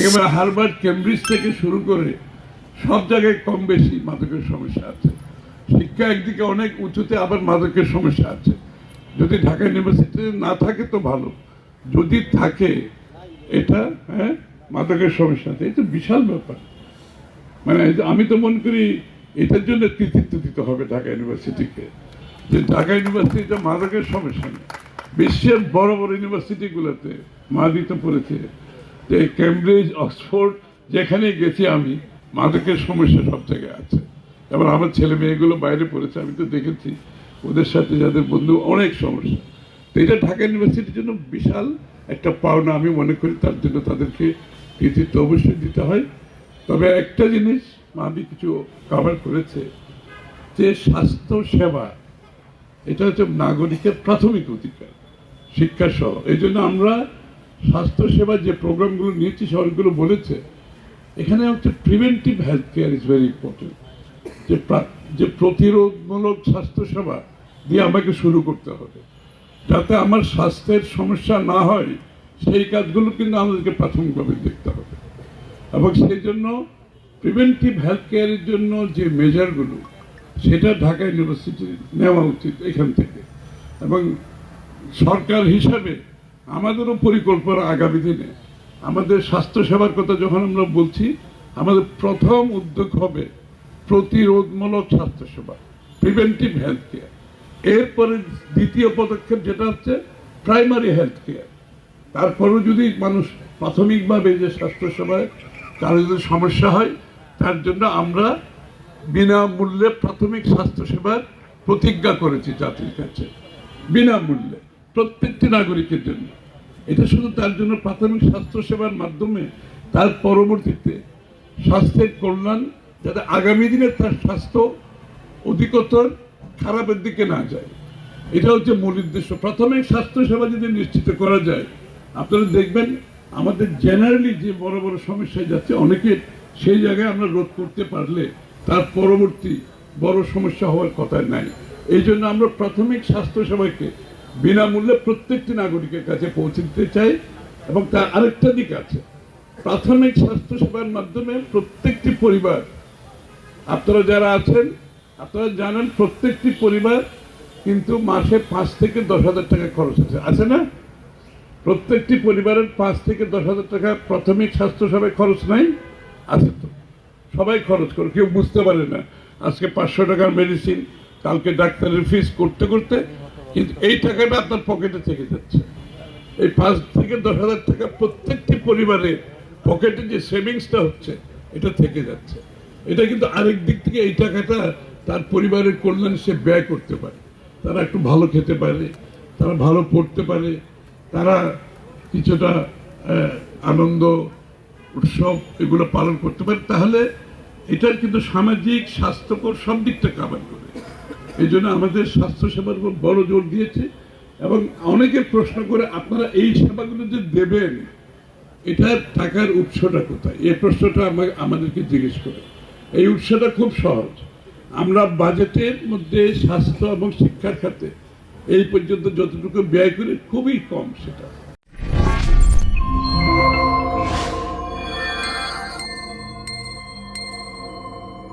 একেবারে Harvard Cambridge থেকে শুরু করে সব জায়গায় কম বেশি মাদকের সমস্যা আছে। শিক্ষা একদিকে অনেক উঁচুতে, আবার মাদকের সমস্যা আছে। যদি ঢাকা ইউনিভার্সিটিতে না থাকে তো ভালো। যদি থাকে, এটা হ্যাঁ মাদকের সমস্যা আছে। এটা বিশাল ব্যাপার। মানে আমি তো মনে করি এটার জন্য কৃতিত্ব দিতে হবে ঢাকা ইউনিভার্সিটিকে। যে ঢাকা ইউনিভার্সিটিতে মাদকের সমস্যা নেই। বিশ্বের বড় বড় ইউনিভার্সিটিগুলোতে মাদিত পড়েছে। যে কেমব্রিজ, অক্সফোর্ড, যেখানে গেছি আমি, মাদকের সমস্যা সব জায়গায় আছে। এবার আমার ছেলে মেয়েগুলো বাইরে পড়েছে, আমি তো দেখেছি, ওদের সাথে যাদের বন্ধু অনেক সমস্যা। তো এটা ঢাকা ইউনিভার্সিটির জন্য বিশাল একটা পাওনা, আমি মনে করি তার জন্য তাদেরকে কৃতিত্ব অবশ্যই দিতে হয়। তবে একটা জিনিস মাদি কিছু কভার করেছে, যে স্বাস্থ্য সেবা, এটা হচ্ছে নাগরিকের প্রাথমিক অধিকার শিক্ষা সহ এই জন্য আমরা স্বাস্থ্য সেবা যে প্রোগ্রামগুলো নিয়েছি সরকারগুলো বলেছে, এখানে হচ্ছে preventive health care is very important যে যে প্রতিরোধমূলক স্বাস্থ্য সেবা দিয়ে আমাকে শুরু করতে হবে। যাতে আমার স্বাস্থ্যের সমস্যা না হয়, সেই কাজগুলো কিন্তু আমাদেরকে প্রাথমিকভাবে দেখতে হবে। এবং সেই জন্য প্রিভেন্টিভ হেলথ কেয়ারের জন্য যে মেজারগুলো সেটা ঢাকা ইউনিভার্সিটি নেওয়া উচিত এখান থেকে। এবং সরকার হিসাবে আমাদেরও পরিকল্পনা আগামী দিনে। আমাদের স্বাস্থ্য সেবার কথা যখন আমরা বলছি, আমাদের প্রথম উদ্যোগ হবে প্রতিরোধমূলক স্বাস্থ্যসেবা প্রিভেন্টিভ হেলথ কেয়ার এরপরে দ্বিতীয় পদক্ষেপ যেটা হচ্ছে প্রাইমারি হেলথ কেয়ার তারপরেও যদি মানুষ প্রাথমিকভাবে যে স্বাস্থ্যসেবায় কারও যদি সমস্যা হয়, তার জন্য আমরা বিনামূল্যে প্রাথমিক স্বাস্থ্যসেবার প্রতিজ্ঞা করেছি জাতির কাছে। বিনামূল্যে প্রত্যেকটি নাগরিকের জন্য। এটা শুধু তার জন্য প্রাথমিক স্বাস্থ্যসেবার মাধ্যমে, তার পরবর্তীতে স্বাস্থ্যের কল্যাণ, যাতে আগামী দিনে তার স্বাস্থ্য অধিকতর খারাপের দিকে না যায়। এটা হচ্ছে মূল উদ্দেশ্য। প্রাথমিক স্বাস্থ্যসেবা যদি নিশ্চিত করা যায়, আপনারা দেখবেন আমাদের জেনারেলি যে বড় বড় সমস্যায় যাচ্ছে, অনেকে সেই জায়গায় আমরা রোধ করতে পারলে তার পরবর্তী বড় সমস্যা হওয়ার কথা নাই। এই জন্য আমরা প্রাথমিক স্বাস্থ্যসেবাকে বিনামূল্যে প্রত্যেকটি নাগরিকের কাছে পৌঁছে দিতে চাই এবং তার আরেকটা দিক আছে। প্রাথমিক স্বাস্থ্যসেবার মাধ্যমে প্রত্যেকটি পরিবার, আপনারা যারা আছেন, আপনারা জানেন প্রত্যেকটি পরিবার কিন্তু মাসে পাঁচ থেকে দশ হাজার টাকা খরচ আছে। আছে না? প্রত্যেকটি পরিবারের পাঁচ থেকে দশ হাজার টাকা প্রাথমিক স্বাস্থ্যসেবায় খরচ নাই? আছে তো। সবাই খরচ করে, কেউ বুঝতে পারে না। আজকে পাঁচশো টাকার মেডিসিন কালকে ডাক্তারের ফিস করতে করতে কিন্তু এই টাকাটা আপনার পকেটে থেকে যাচ্ছে। এই পাঁচ থেকে দশ হাজার টাকা প্রত্যেকটি পরিবারের পকেটে যে সেভিংসটা হচ্ছে, এটা থেকে যাচ্ছে। এটা কিন্তু আরেক দিক থেকে এই টাকাটা তার পরিবারের কল্যাণে সে ব্যয় করতে পারে। তারা একটু ভালো খেতে পারে, তারা ভালো পড়তে পারে, তারা কিছুটা আনন্দ, উৎসব এগুলো পালন করতে পারে। তাহলে এটার কিন্তু সামাজিক, স্বাস্থ্যকর সব দিকটা কাভার করে। এই জন্য আমাদের স্বাস্থ্য সেবার উপর বড় জোর দিয়েছে এবং অনেকে প্রশ্ন করে, আপনারা এই সেবাগুলো যে দেবেন এটার টাকার উৎসটা কোথায়? এই প্রশ্নটা আমা- আমাদেরকে জিজ্ঞেস করে। এই উৎসটা খুব সহজ। আমরা বাজেটের মধ্যে স্বাস্থ্য এবং শিক্ষার খাতে এই পর্যন্ত যতটুকু ব্যয় করি, খুবই কম সেটা।